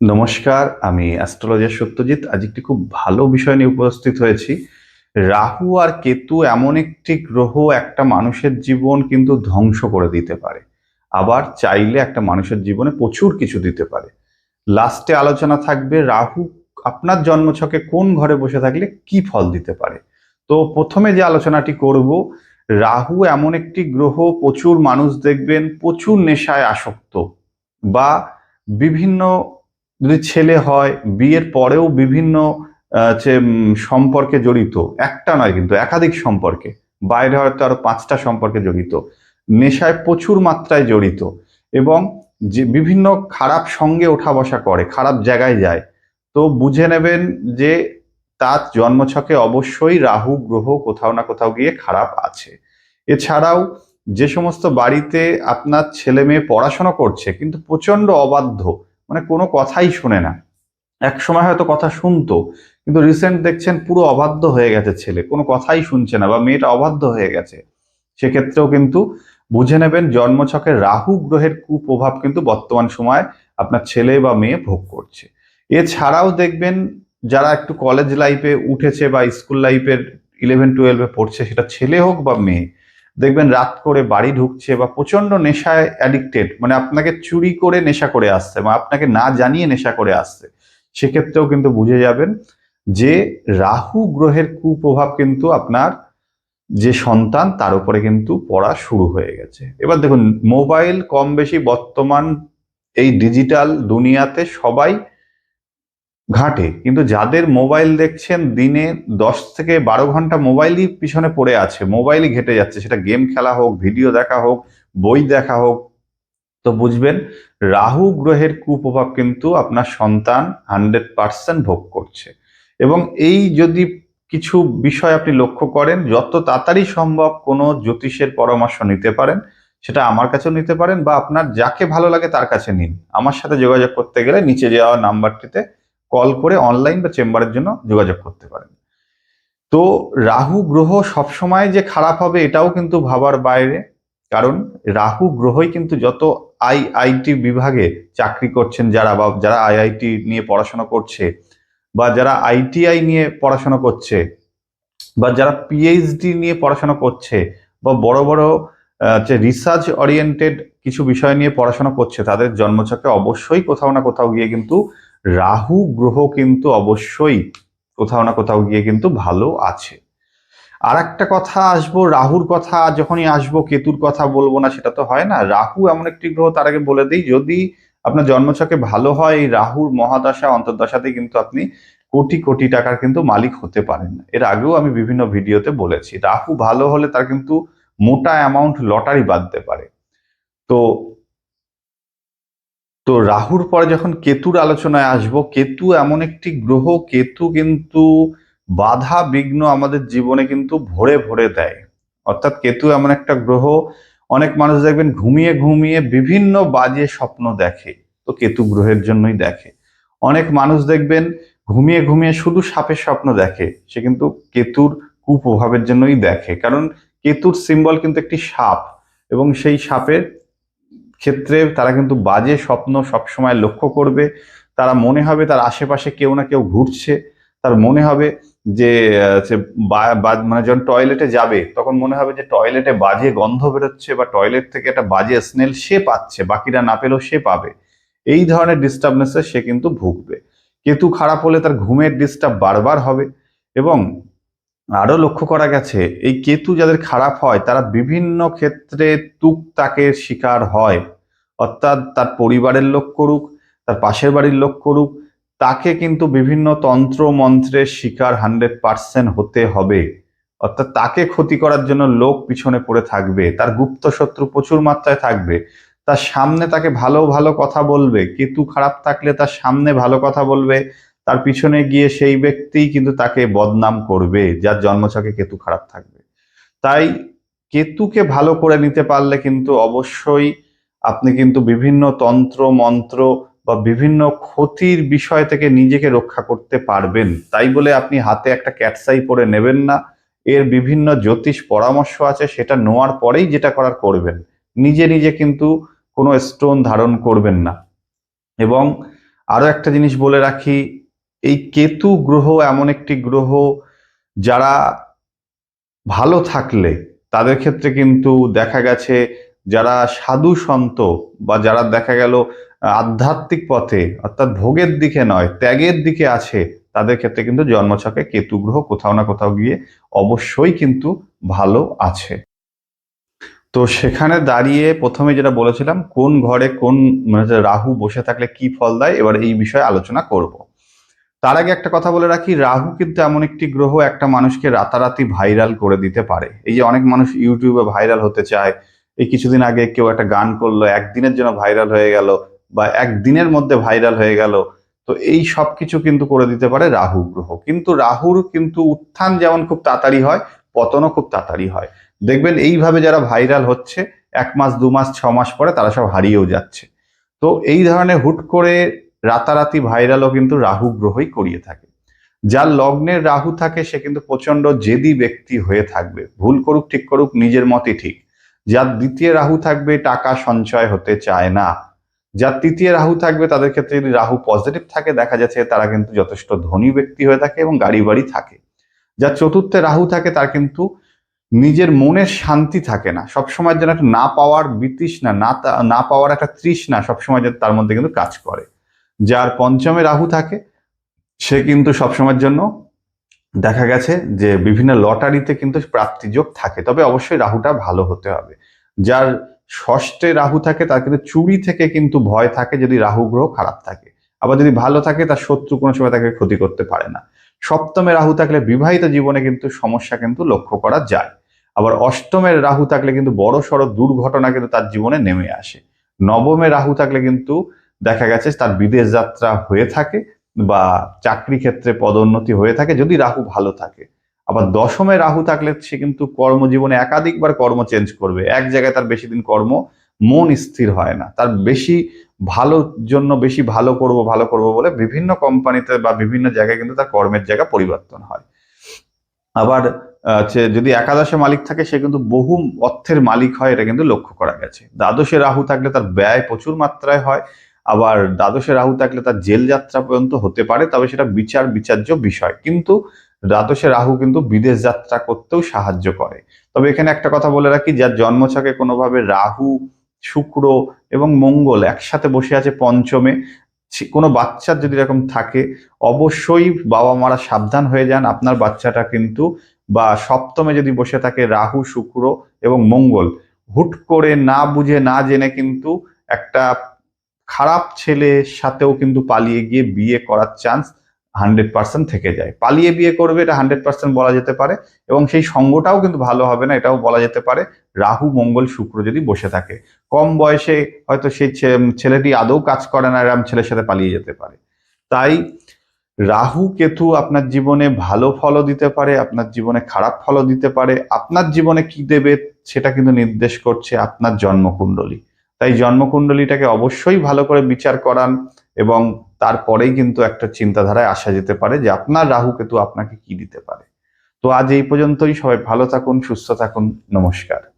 নমস্কার, আমি অ্যাস্ট্রোলজার সত্যজিৎ। আজ একটি খুব ভালো বিষয় নিয়ে উপস্থিত হয়েছি। রাহু আর কেতু এমন একটি গ্রহ, একটা মানুষের জীবন কিন্তু ধ্বংস করে দিতে পারে। আবার চাইলে একটা মানুষের জীবনে প্রচুর কিছু দিতে পারে। লাস্টে আলোচনা থাকবে, রাহু আপনার জন্মছকে কোন ঘরে বসে থাকলে কি ফল দিতে পারে? তো প্রথমে যে আলোচনাটি করব, রাহু এমন একটি গ্রহ, প্রচুর মানুষ দেখবেন, প্রচুর নেশায় আসক্ত বা বিভিন্ন যদি ছেলে হয়, বিয়ের পরেও বিভিন্ন সম্পর্কে জড়িত, একটা নয় কিন্তু, একাধিক সম্পর্কে, বাইরে হয়তো আরও পাঁচটা সম্পর্কে জড়িত, নেশায় প্রচুর মাত্রায় জড়িত এবং যে, বিভিন্ন খারাপ সঙ্গে ওঠা বসা করে, খারাপ জায়গায় যায়, তো বুঝে নেবেন যে, তার জন্মছকে অবশ্যই রাহু, গ্রহ কোথাও না কোথাও গিয়ে খারাপ আছে। এছাড়াও যে সমস্ত বাড়িতে আপনার ছেলে মেয়ে পড়াশোনা করছে, কিন্তু প্রচণ্ড অবাধ্য মানে কোনো কথাই শোনে না। এক সময় হয়তো কথা শুনতো, কিন্তু রিসেন্ট দেখছেন পুরো অবাধ্য হয়ে গেছে ছেলে, কোনো কথাই শুনছে না বা মেয়েটা অবাধ্য হয়ে গেছে। সেক্ষেত্রেও কিন্তু বুঝে নেবেন জন্মছকে রাহু গ্রহের কুপ্রভাব কিন্তু বর্তমান সময় আপনার ছেলে বা মেয়ে ভোগ করছে। এছাড়াও দেখবেন যারা একটু কলেজ লাইফে উঠেছে বা স্কুল লাইফের ইলেভেন টুয়েলভে পড়ছে, সেটা ছেলে হোক বা মেয়ে দেখবেন রাত করে বাড়ি ঢুকছে বা প্রচণ্ড নেশায় অ্যাডিক্টেড মানে আপনাকে চুরি করে নেশা করে আসছে বা আপনাকে না জানিয়ে নেশা করে আসছে, সেক্ষেত্রেও কিন্তু বুঝে যাবেন যে রাহু গ্রহের কুপ্রভাব কিন্তু আপনার যে সন্তান, তার উপরে কিন্তু পড়া শুরু হয়ে গেছে। এবার দেখুন, মোবাইল কম বেশি বর্তমান এই ডিজিটাল দুনিয়াতে সবাই ঘাটে। কিন্তু যাদের মোবাইল দেখছেন, দিনে দশ থেকে বারো ঘণ্টা মোবাইলই পিছনে পড়ে আছে। মোবাইলই ঘেটে যাচ্ছে। সেটা গেম খেলা হোক, ভিডিও দেখা হোক, বই দেখা হোক। তো বুঝবেন, রাহু গ্রহের কুপ্রভাব কিন্তু আপনার সন্তান হান্ড্রেড পার্সেন্ট ভোগ করছে। এবং এই যদি কিছু বিষয় আপনি লক্ষ্য করেন, যত তাড়াতাড়ি সম্ভব কোনো জ্যোতিষের পরামর্শ নিতে পারেন, সেটা আমার কাছেও নিতে পারেন বা আপনার যাকে ভালো লাগে তার কাছে নিন। আমার সাথে যোগাযোগ করতে গেলে নিচে যাওয়া নাম্বারটিতে কল করে অনলাইন বা চেম্বারের জন্য যোগাযোগ করতে পারেন। তো রাহু গ্রহ সবসময় যে খারাপ হবে এটাও কিন্তু ভাবার বাইরে, কারণ রাহু গ্রহই কিন্তু যত আই আইটি বিভাগে চাকরি করছেন যারা বা যারা আইআইটি নিয়ে পড়াশোনা করছে বা যারা আইটিআই নিয়ে পড়াশোনা করছে বা যারা পিএইচডি নিয়ে পড়াশোনা করছে বা বড় বড় যে রিসার্চ ওরিয়েন্টেড কিছু বিষয় নিয়ে পড়াশোনা করছে, তাদের জন্মছকে অবশ্যই কোথাও না কোথাও গিয়ে কিন্তু রাহু গ্রহ কিন্তু অবশ্যই কোথাও না কোথাও গিয়ে কিন্তু ভালো আছে। আর একটা কথা আসব, রাহুর কথা যখনই আসব, কেতুর কথা বলব না, সেটা তো হয় না। রাহু এমন একটি গ্রহ, তার আগে বলে দিই, যদি আপনার জন্মছকে ভালো হয়, রাহুর মহাদশা অন্তর্দশাতে কিন্তু আপনি কোটি কোটি টাকার কিন্তু মালিক হতে পারেন। এর আগেও আমি বিভিন্ন ভিডিওতে বলেছি, রাহু ভালো হলে তার কিন্তু মোটা অ্যামাউন্ট লটারি বাঁধতে পারে। তো তো রাহুর পরে যখন কেতুর আলোচনায় আসব, কেতু এমন একটি গ্রহ, কেতু কিন্তু বাধা বিঘ্ন আমাদের জীবনে কিন্তু ভরে ভরে দেয়। অর্থাৎ কেতু এমন একটা গ্রহ, অনেক মানুষ দেখবেন ঘুমিয়ে ঘুমিয়ে বিভিন্ন বাজে স্বপ্ন দেখে, তো কেতু গ্রহের জন্যই দেখে। অনেক মানুষ দেখবেন ঘুমিয়ে ঘুমিয়ে শুধু সাপের স্বপ্ন দেখে, সে কিন্তু কেতুর কুপ্রভাবের জন্যই দেখে। কারণ কেতুর সিম্বল কিন্তু একটি সাপ এবং সেই সাপের ক্ষেত্রে তারা কিন্তু বাজে স্বপ্ন সবসময় লক্ষ্য করবে। তারা মনে হবে তার আশেপাশে কেউ না কেউ ঘুরছে। তার মনে হবে যে মানে যখন টয়লেটে যাবে, তখন মনে হবে যে টয়লেটে বাজে গন্ধ বেরোচ্ছে বা টয়লেট থেকে একটা বাজে স্মেল সে পাচ্ছে, বাকিরা না পেলেও সে পাবে। এই ধরনের ডিস্টার্বনেসে সে কিন্তু ভুগবে। কেতু খারাপ হলে তার ঘুমের ডিস্টার্ব বারবার হবে এবং আরও লক্ষ্য করা গেছে, এই কেতু যাদের খারাপ হয়, তারা বিভিন্ন ক্ষেত্রে তুকতাকের শিকার হয়। অর্থাৎ তার পরিবারের লোক করুক, তার পাশের বাড়ির লোক করুক, তাকে কিন্তু বিভিন্ন তন্ত্র মন্ত্রের শিকার হান্ড্রেড পার্সেন্ট হতে হবে। অর্থাৎ তাকে ক্ষতি করার জন্য লোক পিছনে পড়ে থাকবে, তার গুপ্ত শত্রু প্রচুর মাত্রায় থাকবে, তার সামনে তাকে ভালো ভালো কথা বলবে, কেতু খারাপ থাকলে তার সামনে ভালো কথা বলবে তার পিছনে গিয়ে সেই ব্যক্তি কিন্তু তাকে বদনাম করবে, যার জন্মছকে কেতু খারাপ থাকবে। তাই কেতুকে ভালো করে নিতে পারলে কিন্তু অবশ্যই আপনি কিন্তু বিভিন্ন তন্ত্র, মন্ত্র বা বিভিন্ন ক্ষতির বিষয় থেকে নিজেকে রক্ষা করতে পারবেন। তাই বলে আপনি হাতে একটা ক্যাটসাই পরে নেবেন না। এর বিভিন্ন জ্যোতিষ পরামর্শ আছে, সেটা নেওয়ার পরেই যেটা করার করবেন। নিজে নিজে কিন্তু কোনো স্টোন ধারণ করবেন না। এবং আরও একটা জিনিস বলে রাখি এই কেতু গ্রহ এমন একটি গ্রহ যারা ভালো থাকলে তাদের ক্ষেত্রে কিন্তু দেখা গেছে যারা সাধু সন্ত বা যারা দেখা গেল আধ্যাত্মিক পথে, অর্থাৎ ভোগের দিকে নয়, ত্যাগের দিকে আছে, তাদের ক্ষেত্রে কিন্তু জন্মছকে কেতু গ্রহ কোথাও না কোথাও গিয়ে অবশ্যই কিন্তু ভালো আছে। তো সেখানে দাঁড়িয়ে প্রথমে যেটা বলেছিলাম, কোন ঘরে কোন মানে রাহু বসে থাকলে কি ফল দেয়, এবার এই বিষয়ে আলোচনা করব। তার আগে একটা কথা বলে রাখি, রাহু কিন্তু এমন একটি গ্রহ, একটা মানুষকে রাতারাতি ভাইরাল করে দিতে পারে। এই যে অনেক মানুষ ইউটিউবে ভাইরাল হতে চায়, এই কিছুদিন আগে কেউ একটা গান করল, একদিনের জন্য ভাইরাল হয়ে গেল বা একদিনের মধ্যে ভাইরাল হয়ে গেল, তো এই সব কিছু কিন্তু করে দিতে পারে রাহু গ্রহ। কিন্তু রাহুর কিন্তু উত্থান যেমন খুব তাড়াতাড়ি হয়, পতনও খুব তাড়াতাড়ি হয়। দেখবেন এইভাবে যারা ভাইরাল হচ্ছে, এক মাস, দু মাস, ছ মাস পরে তারা সব হারিয়েও যাচ্ছে। তো এই ধরনের হুট করে রাতারাতি ভাইরালও কিন্তু রাহু গ্রহই করিয়ে থাকে। যার লগ্নের রাহু থাকে, সে কিন্তু প্রচণ্ড জেদি ব্যক্তি হয়ে থাকবে। ভুল করুক, ঠিক করুক, নিজের মতই ঠিক। যার দ্বিতীয় রাহু থাকবে, টাকা সঞ্চয় হতে চায় না। যার তৃতীয় রাহু থাকবে, তাদের ক্ষেত্রে যদি রাহু পজিটিভ থাকে, দেখা যাচ্ছে তারা কিন্তু যথেষ্ট ধনী ব্যক্তি হয়ে থাকে এবং গাড়ি বাড়ি থাকে। যার চতুর্থে রাহু থাকে, তার কিন্তু নিজের মনের শান্তি থাকে না। সবসময় যেন একটা না পাওয়ার বিতৃষ্ণা, না না পাওয়ার একটা তৃষ্ণা সবসময় যেন তার মধ্যে কিন্তু কাজ করে। যার পঞ্চমে রাহু থাকে, সে কিন্তু সবসময়ের জন্য দেখা গেছে যে বিভিন্ন লটারিতে কিন্তু প্রাপ্তিযোগ থাকে। তবে অবশ্যই রাহুটা ভালো হতে হবে। যার ষষ্ঠে রাহু থাকে, তার কিন্তু চুরি থেকে কিন্তু ভয় থাকে যদি রাহু গ্রহ খারাপ থাকে। আবার যদি ভালো থাকে, তার শত্রু কোনো সময় তাকে ক্ষতি করতে পারে না। সপ্তমে রাহু থাকলে বিবাহিত জীবনে কিন্তু সমস্যা কিন্তু লক্ষ্য করা যায়। আবার অষ্টমের রাহু থাকলে কিন্তু বড় সড়ো দুর্ঘটনা কিন্তু তার জীবনে নেমে আসে। নবমে রাহু থাকলে কিন্তু দেখা গেছে তার বিদেশ যাত্রা হয়ে থাকে বা চাকরি ক্ষেত্রে পদোন্নতি হয়ে থাকে যদি রাহু ভালো থাকে। আবার দশমে রাহু থাকলে সে কিন্তু কর্মজীবনে একাধিকবার কর্ম চেঞ্জ করবে। এক জায়গায় তার বেশি দিন কর্ম মন স্থির হয় না। তার বেশি ভালোর জন্য বেশি ভালো করব ভালো করব বলে বিভিন্ন কোম্পানিতে বা বিভিন্ন জায়গায় কিন্তু তার কর্মের জায়গা পরিবর্তন হয়। আবার যদি একাদশে মালিক থাকে, সে কিন্তু বহু অর্থের মালিক হয়, এটা কিন্তু লক্ষ্য করা গেছে। দ্বাদশে রাহু থাকলে তার ব্যয় প্রচুর মাত্রায় হয়। আবার দ্বাদশে রাহু থাকলে তার জেল যাত্রা পর্যন্ত হতে পারে, তবে সেটা বিচার, বিচার্য বিষয়। কিন্তু দ্বাদশে রাহু কিন্তু বিদেশ যাত্রা করতেও সাহায্য করে। তবে এখানে একটা কথা বলে রাখি, যার জন্মছকে কোনোভাবে রাহু, শুক্র এবং মঙ্গল একসাথে বসে আছে পঞ্চমে কোনো বাচ্চার যদি এরকম থাকে, অবশ্যই বাবা মারা সাবধান হয়ে যান। আপনার বাচ্চাটা কিন্তু বা সপ্তমে যদি বসে থাকে রাহু, শুক্র এবং মঙ্গল, হুট করে না বুঝে, না জেনে কিন্তু একটা খারাপ ছেলের সাথেও কিন্তু পালিয়ে গিয়ে বিয়ে করার চান্স হান্ড্রেড পার্সেন্ট থেকে যায়। পালিয়ে বিয়ে করবে এটা হান্ড্রেড পার্সেন্ট বলা যেতে পারে এবং সেই সঙ্গটাও কিন্তু ভালো হবে না, এটাও বলা যেতে পারে। রাহু, মঙ্গল, শুক্র যদি বসে থাকে, কম বয়সে হয়তো সেই ছেলেটি আদৌ কাজ করে না, এরম ছেলের সাথে পালিয়ে যেতে পারে। তাই রাহু, কেতু আপনার জীবনে ভালো ফলও দিতে পারে, আপনার জীবনে খারাপ ফলও দিতে পারে, আপনার জীবনে কি দেবে সেটা কিন্তু নির্দেশ করছে আপনার জন্মকুণ্ডলী। তাই জন্মকুণ্ডলীটাকে অবশ্যই ভালো করে বিচার করান এবং তারপরেই কিন্তু একটা চিন্তাধারায় আসা যেতে পারে যে আপনার রাহু কেতু আপনাকে কি দিতে পারে। তো আজ এই পর্যন্তই, সবাই ভালো থাকুন, সুস্থ থাকুন, নমস্কার।